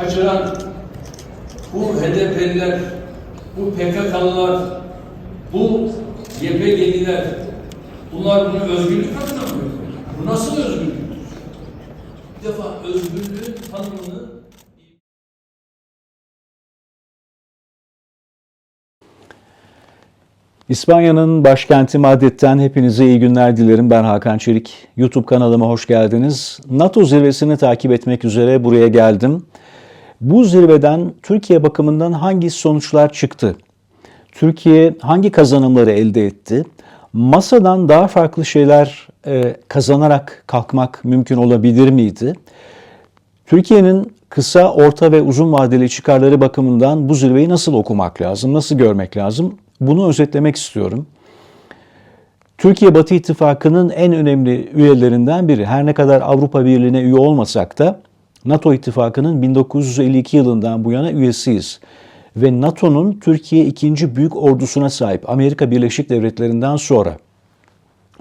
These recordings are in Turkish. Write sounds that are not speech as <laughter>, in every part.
kaçıran bu HDP'liler, bu PKK'lılar, bu YPG'liler bunlar bunu özgürlük adına mı? Bu nasıl özgürlüktür? Bir defa özgürlüğün tanımını İspanya'nın başkenti Madrid'den hepinize iyi günler dilerim. Ben Hakan Çelik. YouTube kanalıma hoş geldiniz. NATO zirvesini takip etmek üzere buraya geldim. Bu zirveden Türkiye bakımından hangi sonuçlar çıktı? Türkiye hangi kazanımları elde etti? Masadan daha farklı şeyler e, kazanarak kalkmak mümkün olabilir miydi? Türkiye'nin kısa, orta ve uzun vadeli çıkarları bakımından bu zirveyi nasıl okumak lazım, nasıl görmek lazım? Bunu özetlemek istiyorum. Türkiye Batı İttifakı'nın en önemli üyelerinden biri. Her ne kadar Avrupa Birliği'ne üye olmasak da NATO İttifakı'nın 1952 yılından bu yana üyesiyiz. Ve NATO'nun Türkiye ikinci büyük ordusuna sahip Amerika Birleşik Devletleri'nden sonra.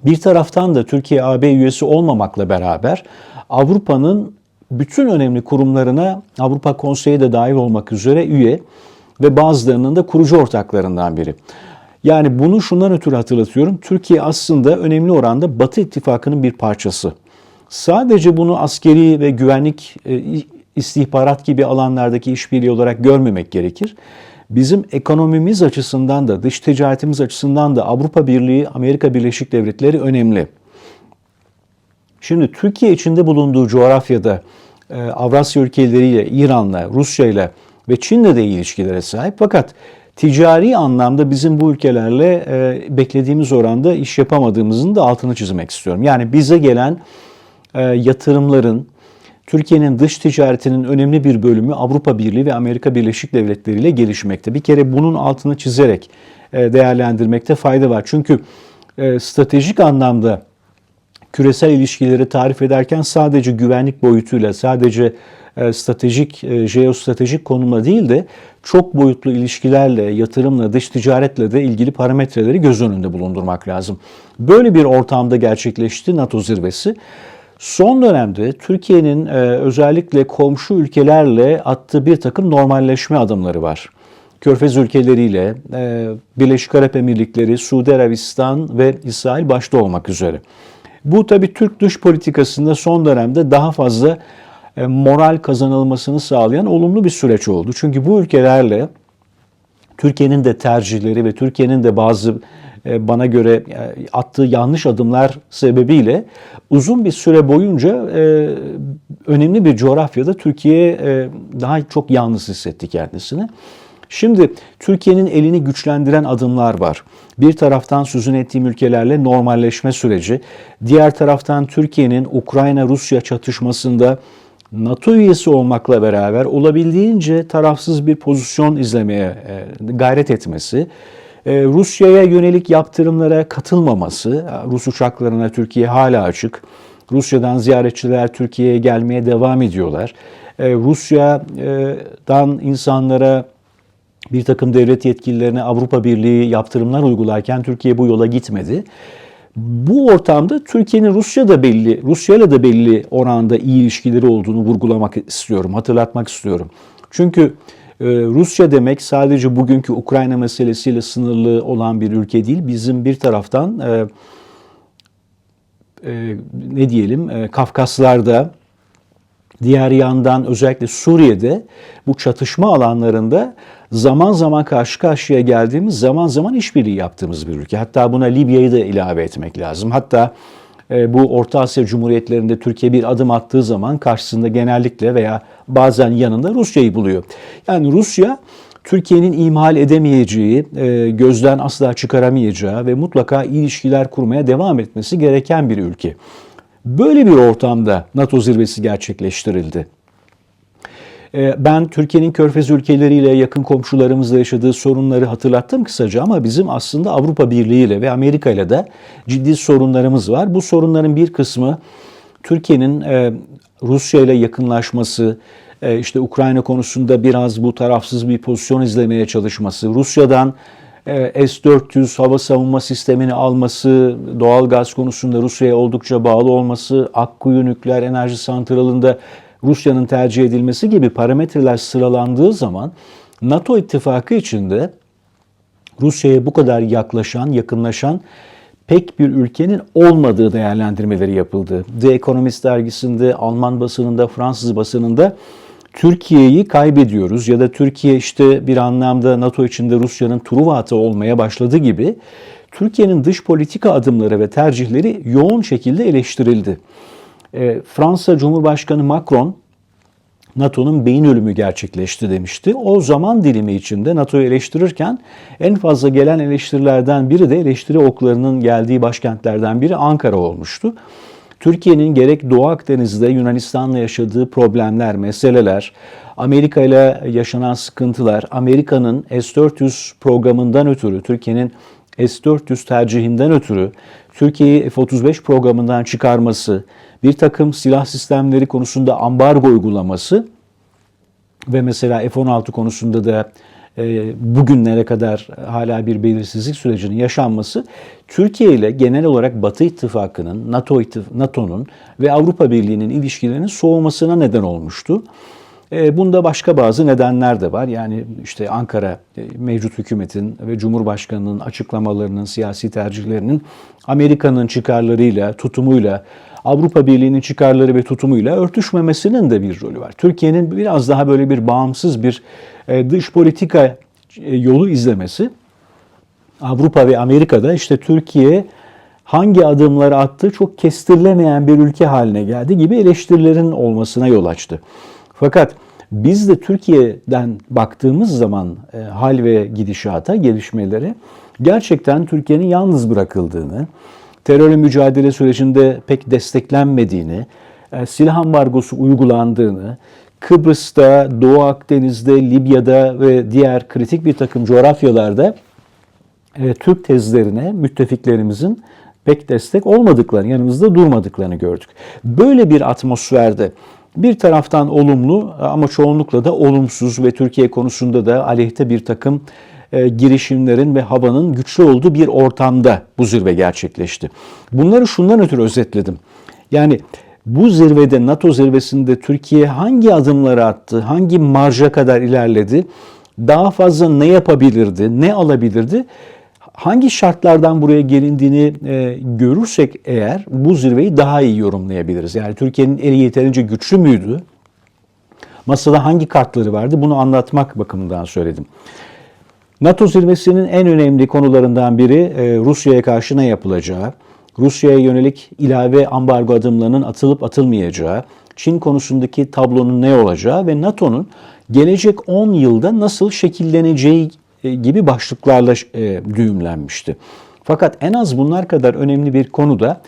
Bir taraftan da Türkiye AB üyesi olmamakla beraber Avrupa'nın bütün önemli kurumlarına Avrupa Konseyi de dahil olmak üzere üye ve bazılarının da kurucu ortaklarından biri. Yani bunu şundan ötürü hatırlatıyorum. Türkiye aslında önemli oranda Batı İttifakı'nın bir parçası. Sadece bunu askeri ve güvenlik e, istihbarat gibi alanlardaki işbirliği olarak görmemek gerekir. Bizim ekonomimiz açısından da dış ticaretimiz açısından da Avrupa Birliği, Amerika Birleşik Devletleri önemli. Şimdi Türkiye içinde bulunduğu coğrafyada e, Avrasya ülkeleriyle, İran'la, Rusya'yla ve Çin'le de iyi ilişkilere sahip. Fakat ticari anlamda bizim bu ülkelerle e, beklediğimiz oranda iş yapamadığımızın da altını çizmek istiyorum. Yani bize gelen yatırımların, Türkiye'nin dış ticaretinin önemli bir bölümü Avrupa Birliği ve Amerika Birleşik Devletleri ile gelişmekte. Bir kere bunun altını çizerek e, değerlendirmekte fayda var. Çünkü e, stratejik anlamda küresel ilişkileri tarif ederken sadece güvenlik boyutuyla, sadece e, stratejik, jeostratejik konumla değil de çok boyutlu ilişkilerle, yatırımla, dış ticaretle de ilgili parametreleri göz önünde bulundurmak lazım. Böyle bir ortamda gerçekleşti NATO zirvesi. Son dönemde Türkiye'nin e, özellikle komşu ülkelerle attığı bir takım normalleşme adımları var. Körfez ülkeleriyle, Birleşik Arap Emirlikleri, Suudi Arabistan ve İsrail başta olmak üzere. Bu tabi Türk dış politikasında son dönemde daha fazla moral kazanılmasını sağlayan olumlu bir süreç oldu. Çünkü bu ülkelerle Türkiye'nin de tercihleri ve Türkiye'nin de bazı bana göre attığı yanlış adımlar sebebiyle uzun bir süre boyunca önemli bir coğrafyada Türkiye daha çok yalnız hissetti kendisini. Şimdi Türkiye'nin elini güçlendiren adımlar var. Bir taraftan sözün ettiğim ülkelerle normalleşme süreci, diğer taraftan Türkiye'nin Ukrayna-Rusya çatışmasında NATO üyesi olmakla beraber olabildiğince tarafsız bir pozisyon izlemeye gayret etmesi, Rusya'ya yönelik yaptırımlara katılmaması, Rus uçaklarına Türkiye hala açık, Rusya'dan ziyaretçiler Türkiye'ye gelmeye devam ediyorlar. Rusya'dan insanlara bir takım devlet yetkililerine Avrupa Birliği yaptırımlar uygularken Türkiye bu yola gitmedi. Bu ortamda Türkiye'nin Rusya'da belli, Rusya'yla da belli oranda iyi ilişkileri olduğunu vurgulamak istiyorum, hatırlatmak istiyorum. Çünkü e, Rusya demek sadece bugünkü Ukrayna meselesiyle sınırlı olan bir ülke değil. Bizim bir taraftan e, e, ne diyelim e, Kafkaslar'da, diğer yandan özellikle Suriye'de bu çatışma alanlarında zaman zaman karşı karşıya geldiğimiz zaman zaman işbirliği yaptığımız bir ülke. Hatta buna Libya'yı da ilave etmek lazım. Hatta bu Orta Asya Cumhuriyetlerinde Türkiye bir adım attığı zaman karşısında genellikle veya bazen yanında Rusya'yı buluyor. Yani Rusya Türkiye'nin ihmal edemeyeceği, e, gözden asla çıkaramayacağı ve mutlaka ilişkiler kurmaya devam etmesi gereken bir ülke. Böyle bir ortamda NATO zirvesi gerçekleştirildi. Ben Türkiye'nin körfez ülkeleriyle yakın komşularımızla yaşadığı sorunları hatırlattım kısaca ama bizim aslında Avrupa Birliği ile ve Amerika ile de ciddi sorunlarımız var. Bu sorunların bir kısmı Türkiye'nin Rusya ile yakınlaşması, işte Ukrayna konusunda biraz bu tarafsız bir pozisyon izlemeye çalışması, Rusya'dan S-400 hava savunma sistemini alması, doğal gaz konusunda Rusya'ya oldukça bağlı olması, Akkuyu nükleer enerji santralında Rusya'nın tercih edilmesi gibi parametreler sıralandığı zaman NATO ittifakı içinde Rusya'ya bu kadar yaklaşan, yakınlaşan pek bir ülkenin olmadığı değerlendirmeleri yapıldı. The Economist dergisinde, Alman basınında, Fransız basınında Türkiye'yi kaybediyoruz ya da Türkiye işte bir anlamda NATO içinde Rusya'nın Truva atı olmaya başladı gibi Türkiye'nin dış politika adımları ve tercihleri yoğun şekilde eleştirildi. E, Fransa Cumhurbaşkanı Macron NATO'nun beyin ölümü gerçekleşti demişti. O zaman dilimi içinde NATO'yu eleştirirken en fazla gelen eleştirilerden biri de eleştiri oklarının geldiği başkentlerden biri Ankara olmuştu. Türkiye'nin gerek Doğu Akdeniz'de Yunanistan'la yaşadığı problemler, meseleler, Amerika ile yaşanan sıkıntılar, Amerika'nın S-400 programından ötürü, Türkiye'nin S-400 tercihinden ötürü Türkiye'yi F-35 programından çıkarması, bir takım silah sistemleri konusunda ambargo uygulaması ve mesela F-16 konusunda da e, bugünlere kadar hala bir belirsizlik sürecinin yaşanması Türkiye ile genel olarak Batı ittifakının, NATO NATO'nun ve Avrupa Birliği'nin ilişkilerinin soğumasına neden olmuştu. E, Bunda başka bazı nedenler de var. Yani işte Ankara e, mevcut hükümetin ve Cumhurbaşkanı'nın açıklamalarının, siyasi tercihlerinin Amerika'nın çıkarlarıyla, tutumuyla, Avrupa Birliği'nin çıkarları ve tutumuyla örtüşmemesinin de bir rolü var. Türkiye'nin biraz daha böyle bir bağımsız bir e, dış politika yolu izlemesi Avrupa ve Amerika'da işte Türkiye hangi adımları attı çok kestirilemeyen bir ülke haline geldi gibi eleştirilerin olmasına yol açtı. Fakat biz de Türkiye'den baktığımız zaman e, hal ve gidişata, gelişmeleri gerçekten Türkiye'nin yalnız bırakıldığını, terörle mücadele sürecinde pek desteklenmediğini, e, silah ambargosu uygulandığını, Kıbrıs'ta, Doğu Akdeniz'de, Libya'da ve diğer kritik bir takım coğrafyalarda e, Türk tezlerine müttefiklerimizin pek destek olmadıklarını, yanımızda durmadıklarını gördük. Böyle bir atmosferde bir taraftan olumlu ama çoğunlukla da olumsuz ve Türkiye konusunda da aleyhte bir takım e, girişimlerin ve havanın güçlü olduğu bir ortamda bu zirve gerçekleşti. Bunları şundan ötürü özetledim. Yani bu zirvede NATO zirvesinde Türkiye hangi adımları attı, hangi marja kadar ilerledi, daha fazla ne yapabilirdi, ne alabilirdi? Hangi şartlardan buraya gelindiğini e, görürsek eğer bu zirveyi daha iyi yorumlayabiliriz. Yani Türkiye'nin eli yeterince güçlü müydü? Masada hangi kartları vardı? Bunu anlatmak bakımından söyledim. NATO zirvesinin en önemli konularından biri e, Rusya'ya karşı ne yapılacağı, Rusya'ya yönelik ilave ambargo adımlarının atılıp atılmayacağı, Çin konusundaki tablonun ne olacağı ve NATO'nun gelecek 10 yılda nasıl şekilleneceği gibi başlıklarla e, düğümlenmişti. Fakat en az bunlar kadar önemli bir konu da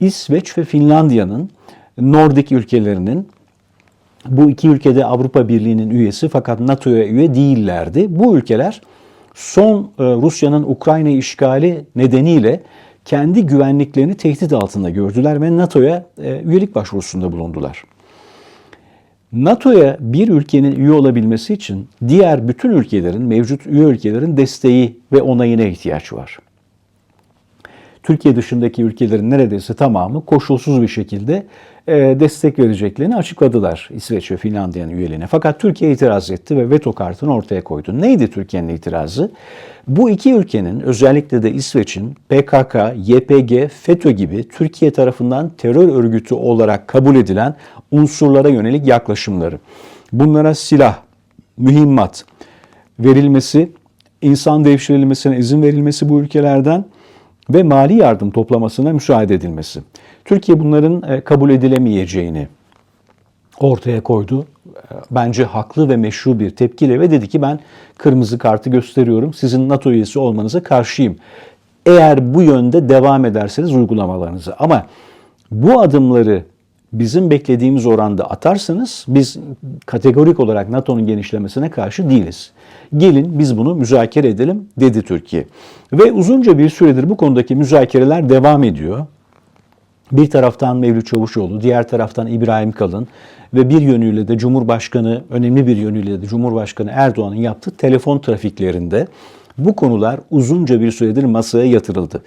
İsveç ve Finlandiya'nın Nordik ülkelerinin bu iki ülkede Avrupa Birliği'nin üyesi fakat NATO'ya üye değillerdi. Bu ülkeler son e, Rusya'nın Ukrayna işgali nedeniyle kendi güvenliklerini tehdit altında gördüler ve NATO'ya e, üyelik başvurusunda bulundular. NATO'ya bir ülkenin üye olabilmesi için diğer bütün ülkelerin, mevcut üye ülkelerin desteği ve onayına ihtiyaç var. Türkiye dışındaki ülkelerin neredeyse tamamı koşulsuz bir şekilde destek vereceklerini açıkladılar İsveç ve Finlandiya'nın üyeliğine. Fakat Türkiye itiraz etti ve veto kartını ortaya koydu. Neydi Türkiye'nin itirazı? Bu iki ülkenin özellikle de İsveç'in PKK, YPG, FETÖ gibi Türkiye tarafından terör örgütü olarak kabul edilen unsurlara yönelik yaklaşımları. Bunlara silah, mühimmat verilmesi, insan devşirilmesine izin verilmesi bu ülkelerden ve mali yardım toplamasına müsaade edilmesi. Türkiye bunların e, kabul edilemeyeceğini ortaya koydu. E, Bence haklı ve meşru bir tepkiyle ve dedi ki ben kırmızı kartı gösteriyorum. Sizin NATO üyesi olmanıza karşıyım. Eğer bu yönde devam ederseniz uygulamalarınızı. Ama bu adımları bizim beklediğimiz oranda atarsanız biz kategorik olarak NATO'nun genişlemesine karşı değiliz. Gelin biz bunu müzakere edelim dedi Türkiye. Ve uzunca bir süredir bu konudaki müzakereler devam ediyor. Bir taraftan Mevlüt Çavuşoğlu, diğer taraftan İbrahim Kalın ve bir yönüyle de Cumhurbaşkanı, önemli bir yönüyle de Cumhurbaşkanı Erdoğan'ın yaptığı telefon trafiklerinde bu konular uzunca bir süredir masaya yatırıldı.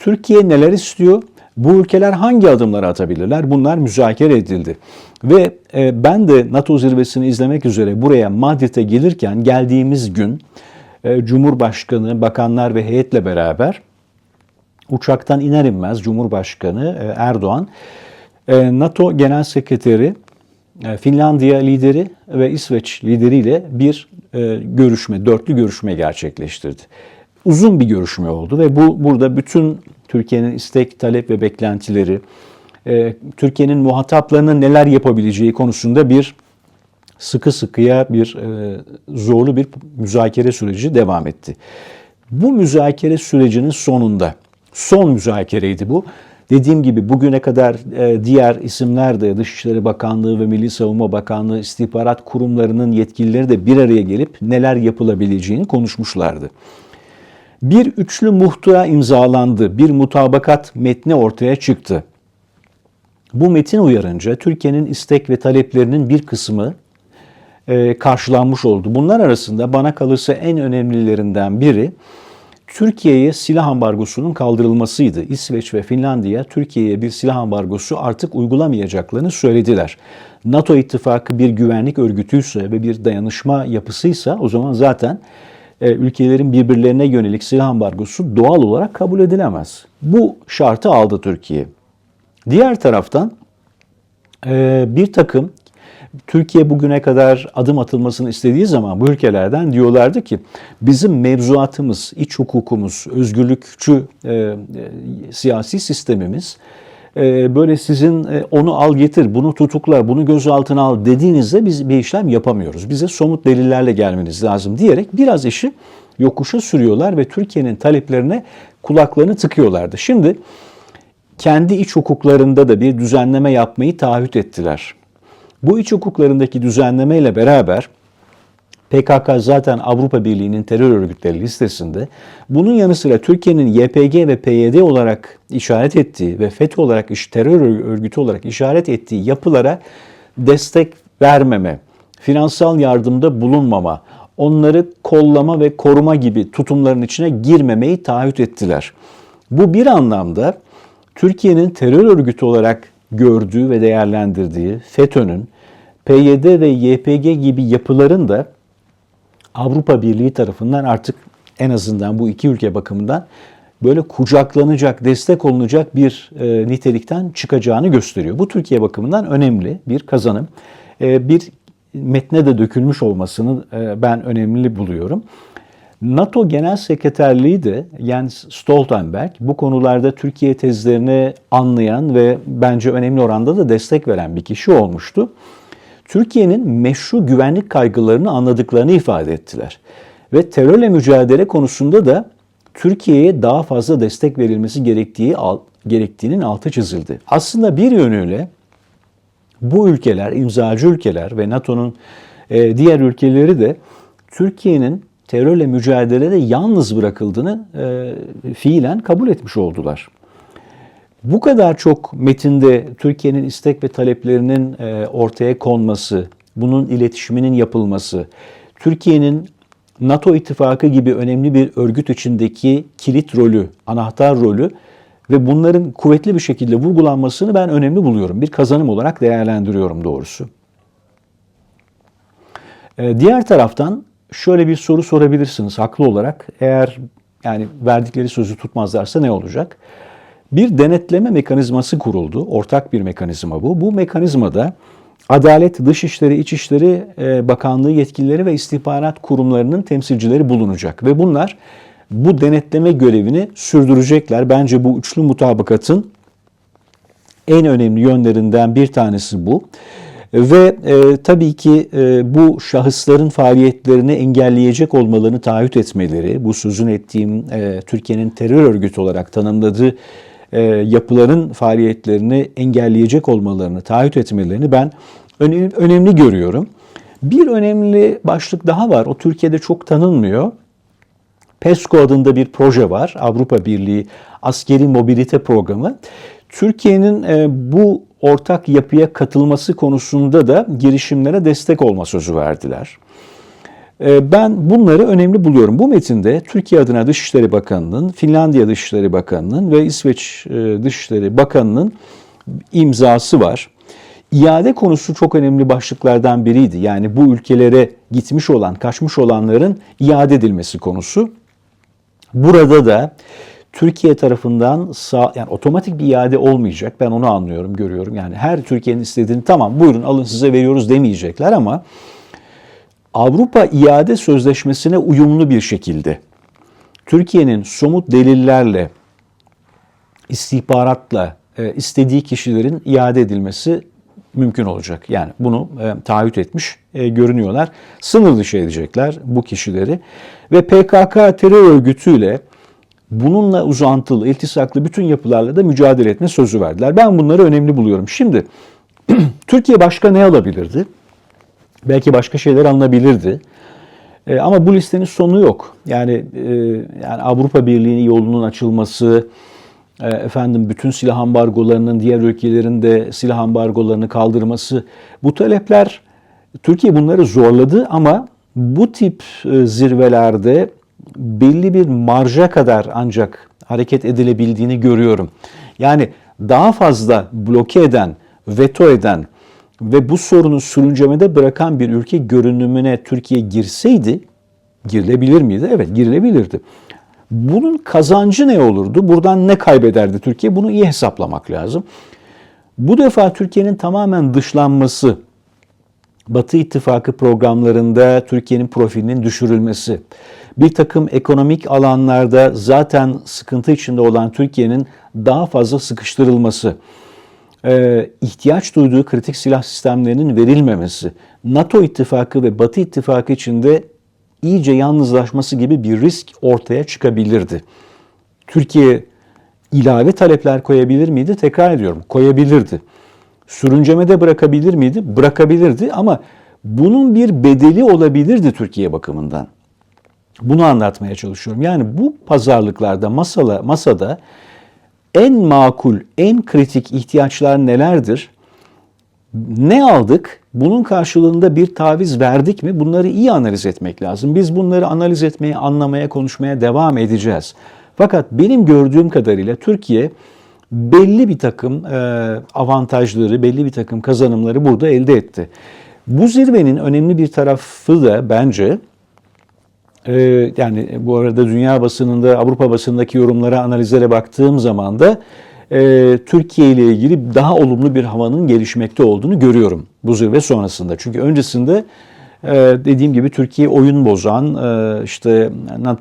Türkiye neler istiyor? Bu ülkeler hangi adımları atabilirler? Bunlar müzakere edildi. Ve e, ben de NATO zirvesini izlemek üzere buraya Madrid'e gelirken geldiğimiz gün e, Cumhurbaşkanı, bakanlar ve heyetle beraber uçaktan iner inmez Cumhurbaşkanı e, Erdoğan, e, NATO Genel Sekreteri, e, Finlandiya lideri ve İsveç lideriyle bir e, görüşme, dörtlü görüşme gerçekleştirdi. Uzun bir görüşme oldu ve bu burada bütün Türkiye'nin istek, talep ve beklentileri, e, Türkiye'nin muhataplarının neler yapabileceği konusunda bir sıkı sıkıya bir e, zorlu bir müzakere süreci devam etti. Bu müzakere sürecinin sonunda, son müzakereydi bu. Dediğim gibi bugüne kadar e, diğer isimler de Dışişleri Bakanlığı ve Milli Savunma Bakanlığı istihbarat kurumlarının yetkilileri de bir araya gelip neler yapılabileceğini konuşmuşlardı. Bir üçlü muhtıra imzalandı, bir mutabakat metni ortaya çıktı. Bu metin uyarınca Türkiye'nin istek ve taleplerinin bir kısmı e, karşılanmış oldu. Bunlar arasında bana kalırsa en önemlilerinden biri Türkiye'ye silah ambargosunun kaldırılmasıydı. İsveç ve Finlandiya Türkiye'ye bir silah ambargosu artık uygulamayacaklarını söylediler. NATO ittifakı bir güvenlik örgütüyse ve bir dayanışma yapısıysa o zaman zaten ülkelerin birbirlerine yönelik silah ambargosu doğal olarak kabul edilemez. Bu şartı aldı Türkiye. Diğer taraftan e, bir takım Türkiye bugüne kadar adım atılmasını istediği zaman bu ülkelerden diyorlardı ki bizim mevzuatımız, iç hukukumuz, özgürlükçü e, e, siyasi sistemimiz e, böyle sizin e, onu al getir, bunu tutukla, bunu gözaltına al dediğinizde biz bir işlem yapamıyoruz. Bize somut delillerle gelmeniz lazım diyerek biraz işi yokuşa sürüyorlar ve Türkiye'nin taleplerine kulaklarını tıkıyorlardı. Şimdi kendi iç hukuklarında da bir düzenleme yapmayı taahhüt ettiler. Bu iç hukuklarındaki düzenlemeyle beraber PKK zaten Avrupa Birliği'nin terör örgütleri listesinde. Bunun yanı sıra Türkiye'nin YPG ve PYD olarak işaret ettiği ve FETÖ olarak terör örgütü olarak işaret ettiği yapılara destek vermeme, finansal yardımda bulunmama, onları kollama ve koruma gibi tutumların içine girmemeyi taahhüt ettiler. Bu bir anlamda Türkiye'nin terör örgütü olarak gördüğü ve değerlendirdiği FETÖ'nün PYD ve YPG gibi yapıların da Avrupa Birliği tarafından artık en azından bu iki ülke bakımından böyle kucaklanacak, destek olunacak bir e, nitelikten çıkacağını gösteriyor. Bu Türkiye bakımından önemli bir kazanım. E, bir metne de dökülmüş olmasını e, ben önemli buluyorum. NATO Genel Sekreterliği de Jens Stoltenberg bu konularda Türkiye tezlerini anlayan ve bence önemli oranda da destek veren bir kişi olmuştu. Türkiye'nin meşru güvenlik kaygılarını anladıklarını ifade ettiler. Ve terörle mücadele konusunda da Türkiye'ye daha fazla destek verilmesi gerektiği gerektiğinin altı çizildi. Aslında bir yönüyle bu ülkeler, imzacı ülkeler ve NATO'nun e, diğer ülkeleri de Türkiye'nin terörle mücadelede yalnız bırakıldığını e, fiilen kabul etmiş oldular. Bu kadar çok metinde Türkiye'nin istek ve taleplerinin e, ortaya konması, bunun iletişiminin yapılması, Türkiye'nin NATO ittifakı gibi önemli bir örgüt içindeki kilit rolü, anahtar rolü ve bunların kuvvetli bir şekilde vurgulanmasını ben önemli buluyorum. Bir kazanım olarak değerlendiriyorum doğrusu. E, diğer taraftan şöyle bir soru sorabilirsiniz haklı olarak. Eğer yani verdikleri sözü tutmazlarsa ne olacak? Bir denetleme mekanizması kuruldu. Ortak bir mekanizma bu. Bu mekanizmada Adalet, Dışişleri, İçişleri e, Bakanlığı yetkilileri ve istihbarat kurumlarının temsilcileri bulunacak. Ve bunlar bu denetleme görevini sürdürecekler. Bence bu üçlü mutabakatın en önemli yönlerinden bir tanesi bu. Ve e, tabii ki e, bu şahısların faaliyetlerini engelleyecek olmalarını taahhüt etmeleri, bu sözün ettiğim e, Türkiye'nin terör örgütü olarak tanımladığı e, yapıların faaliyetlerini engelleyecek olmalarını taahhüt etmelerini ben önemli, görüyorum. Bir önemli başlık daha var. O Türkiye'de çok tanınmıyor. PESCO adında bir proje var. Avrupa Birliği Askeri Mobilite Programı. Türkiye'nin e, bu ortak yapıya katılması konusunda da girişimlere destek olma sözü verdiler. E, Ben bunları önemli buluyorum. Bu metinde Türkiye adına Dışişleri Bakanı'nın, Finlandiya Dışişleri Bakanı'nın ve İsveç e, Dışişleri Bakanı'nın imzası var. İade konusu çok önemli başlıklardan biriydi. Yani bu ülkelere gitmiş olan, kaçmış olanların iade edilmesi konusu. Burada da Türkiye tarafından sağ, yani otomatik bir iade olmayacak. Ben onu anlıyorum, görüyorum. Yani her Türkiye'nin istediğini tamam buyurun alın size veriyoruz demeyecekler ama Avrupa iade sözleşmesine uyumlu bir şekilde Türkiye'nin somut delillerle, istihbaratla e, istediği kişilerin iade edilmesi mümkün olacak. Yani bunu e, taahhüt etmiş e, görünüyorlar. Sınır dışı edecekler bu kişileri ve PKK terör örgütüyle bununla uzantılı, iltisaklı bütün yapılarla da mücadele etme sözü verdiler. Ben bunları önemli buluyorum. Şimdi <clears throat> Türkiye başka ne alabilirdi? Belki başka şeyler alınabilirdi. E, ama bu listenin sonu yok. Yani e, yani Avrupa Birliği'nin yolunun açılması, e, efendim bütün silah ambargolarının diğer ülkelerin de silah ambargolarını kaldırması bu talepler Türkiye bunları zorladı ama bu tip e, zirvelerde belli bir marja kadar ancak hareket edilebildiğini görüyorum. Yani daha fazla bloke eden, veto eden ve bu sorunu sürüncemede bırakan bir ülke görünümüne Türkiye girseydi girilebilir miydi? Evet girilebilirdi. Bunun kazancı ne olurdu? Buradan ne kaybederdi Türkiye? Bunu iyi hesaplamak lazım. Bu defa Türkiye'nin tamamen dışlanması, Batı İttifakı programlarında Türkiye'nin profilinin düşürülmesi, bir takım ekonomik alanlarda zaten sıkıntı içinde olan Türkiye'nin daha fazla sıkıştırılması, e, ihtiyaç duyduğu kritik silah sistemlerinin verilmemesi, NATO ittifakı ve Batı ittifakı içinde iyice yalnızlaşması gibi bir risk ortaya çıkabilirdi. Türkiye ilave talepler koyabilir miydi? Tekrar ediyorum, koyabilirdi. Sürüncemede bırakabilir miydi? Bırakabilirdi ama bunun bir bedeli olabilirdi Türkiye bakımından. Bunu anlatmaya çalışıyorum. Yani bu pazarlıklarda masala, masada en makul, en kritik ihtiyaçlar nelerdir? Ne aldık? Bunun karşılığında bir taviz verdik mi? Bunları iyi analiz etmek lazım. Biz bunları analiz etmeye, anlamaya, konuşmaya devam edeceğiz. Fakat benim gördüğüm kadarıyla Türkiye belli bir takım e, avantajları, belli bir takım kazanımları burada elde etti. Bu zirvenin önemli bir tarafı da bence e, yani bu arada dünya basınında, Avrupa basınındaki yorumlara, analizlere baktığım zaman da e, Türkiye ile ilgili daha olumlu bir havanın gelişmekte olduğunu görüyorum bu zirve sonrasında. Çünkü öncesinde e, dediğim gibi Türkiye oyun bozan, e, işte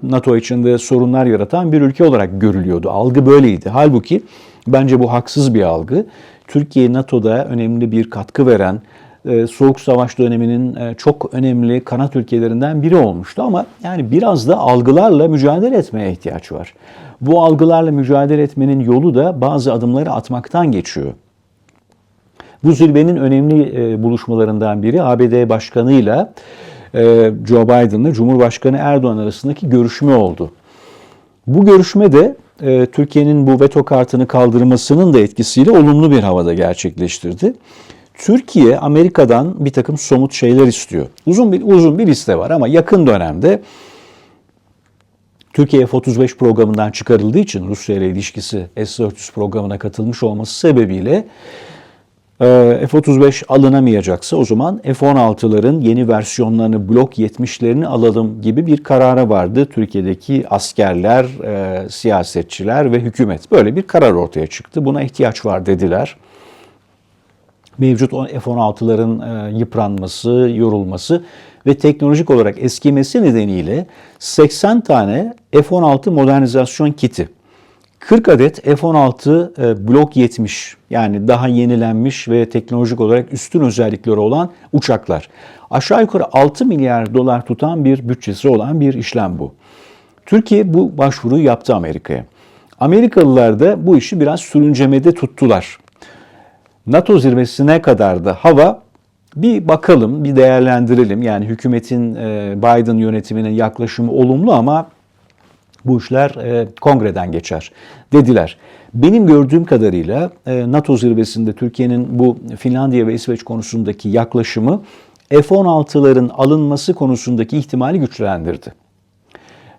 NATO içinde sorunlar yaratan bir ülke olarak görülüyordu. Algı böyleydi. Halbuki bence bu haksız bir algı. Türkiye NATO'da önemli bir katkı veren, Soğuk Savaş döneminin e, çok önemli kanat ülkelerinden biri olmuştu ama yani biraz da algılarla mücadele etmeye ihtiyaç var. Bu algılarla mücadele etmenin yolu da bazı adımları atmaktan geçiyor. Bu zirvenin önemli e, buluşmalarından biri ABD Başkanı'yla Joe Biden'la Cumhurbaşkanı Erdoğan arasındaki görüşme oldu. Bu görüşme de Türkiye'nin bu veto kartını kaldırmasının da etkisiyle olumlu bir havada gerçekleştirdi. Türkiye Amerika'dan bir takım somut şeyler istiyor. Uzun bir uzun bir liste var ama yakın dönemde Türkiye F-35 programından çıkarıldığı için Rusya ile ilişkisi S-400 programına katılmış olması sebebiyle e, F-35 alınamayacaksa o zaman F-16'ların yeni versiyonlarını Blok 70'lerini alalım gibi bir karara vardı. Türkiye'deki askerler, e, siyasetçiler ve hükümet böyle bir karar ortaya çıktı. Buna ihtiyaç var dediler mevcut F-16'ların e, yıpranması, yorulması ve teknolojik olarak eskimesi nedeniyle 80 tane F-16 modernizasyon kiti, 40 adet F-16 e, Blok 70 yani daha yenilenmiş ve teknolojik olarak üstün özellikleri olan uçaklar. Aşağı yukarı 6 milyar dolar tutan bir bütçesi olan bir işlem bu. Türkiye bu başvuruyu yaptı Amerika'ya. Amerikalılar da bu işi biraz sürüncemede tuttular. NATO zirvesine kadar da hava bir bakalım, bir değerlendirelim. Yani hükümetin e, Biden yönetiminin yaklaşımı olumlu ama bu işler e, kongreden geçer dediler. Benim gördüğüm kadarıyla e, NATO zirvesinde Türkiye'nin bu Finlandiya ve İsveç konusundaki yaklaşımı F-16'ların alınması konusundaki ihtimali güçlendirdi.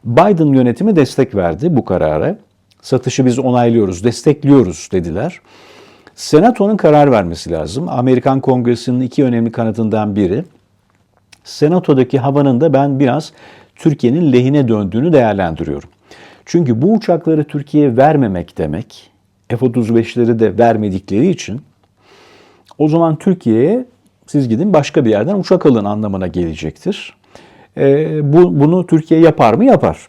Biden yönetimi destek verdi bu karara. Satışı biz onaylıyoruz, destekliyoruz dediler. Senato'nun karar vermesi lazım. Amerikan Kongresi'nin iki önemli kanadından biri. Senato'daki havanın da ben biraz Türkiye'nin lehine döndüğünü değerlendiriyorum. Çünkü bu uçakları Türkiye'ye vermemek demek, F-35'leri de vermedikleri için o zaman Türkiye'ye siz gidin başka bir yerden uçak alın anlamına gelecektir. Ee, bu, bunu Türkiye yapar mı? Yapar.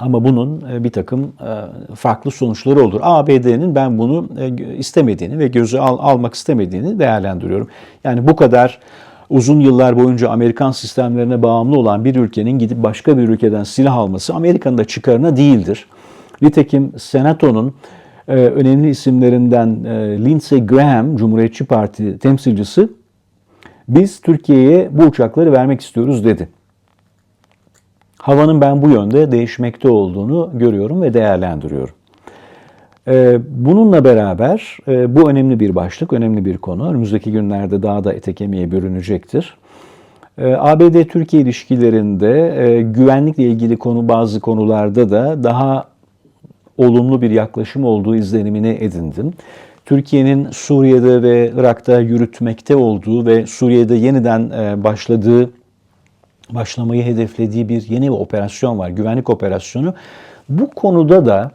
Ama bunun e, bir takım e, farklı sonuçları olur. ABD'nin ben bunu e, istemediğini ve göze al, almak istemediğini değerlendiriyorum. Yani bu kadar uzun yıllar boyunca Amerikan sistemlerine bağımlı olan bir ülkenin gidip başka bir ülkeden silah alması Amerika'nın da çıkarına değildir. Nitekim Senato'nun önemli isimlerinden Lindsey Graham, Cumhuriyetçi Parti temsilcisi, biz Türkiye'ye bu uçakları vermek istiyoruz dedi. Havanın ben bu yönde değişmekte olduğunu görüyorum ve değerlendiriyorum. Ee, Bununla beraber e, bu önemli bir başlık, önemli bir konu. Önümüzdeki günlerde daha da ete kemiğe bürünecektir. Ee, ABD-Türkiye ilişkilerinde e, güvenlikle ilgili konu bazı konularda da daha olumlu bir yaklaşım olduğu izlenimini edindim. Türkiye'nin Suriye'de ve Irak'ta yürütmekte olduğu ve Suriye'de yeniden e, başladığı başlamayı hedeflediği bir yeni bir operasyon var. Güvenlik operasyonu. Bu konuda da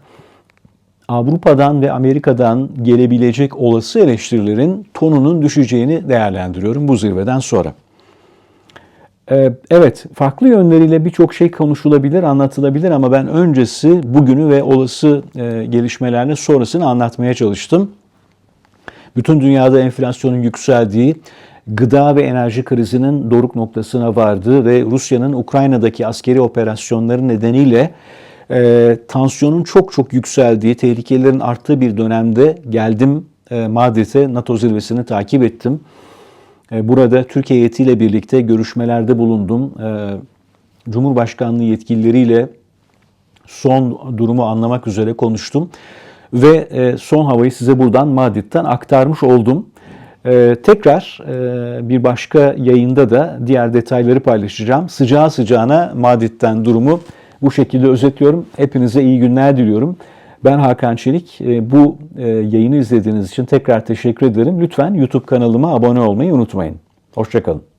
Avrupa'dan ve Amerika'dan gelebilecek olası eleştirilerin tonunun düşeceğini değerlendiriyorum bu zirveden sonra. Ee, Evet, farklı yönleriyle birçok şey konuşulabilir, anlatılabilir ama ben öncesi bugünü ve olası e, gelişmelerle sonrasını anlatmaya çalıştım. Bütün dünyada enflasyonun yükseldiği, gıda ve enerji krizinin doruk noktasına vardığı ve Rusya'nın Ukrayna'daki askeri operasyonları nedeniyle e, tansiyonun çok çok yükseldiği, tehlikelerin arttığı bir dönemde geldim e, Madrid'e, NATO zirvesini takip ettim. E, Burada Türkiye heyetiyle birlikte görüşmelerde bulundum. E, Cumhurbaşkanlığı yetkilileriyle son durumu anlamak üzere konuştum. Ve e, son havayı size buradan Madrid'den aktarmış oldum. E, Tekrar e, bir başka yayında da diğer detayları paylaşacağım. Sıcağı sıcağına Madrid'den durumu bu şekilde özetliyorum. Hepinize iyi günler diliyorum. Ben Hakan Çelik. E, Bu e, yayını izlediğiniz için tekrar teşekkür ederim. Lütfen YouTube kanalıma abone olmayı unutmayın. Hoşçakalın.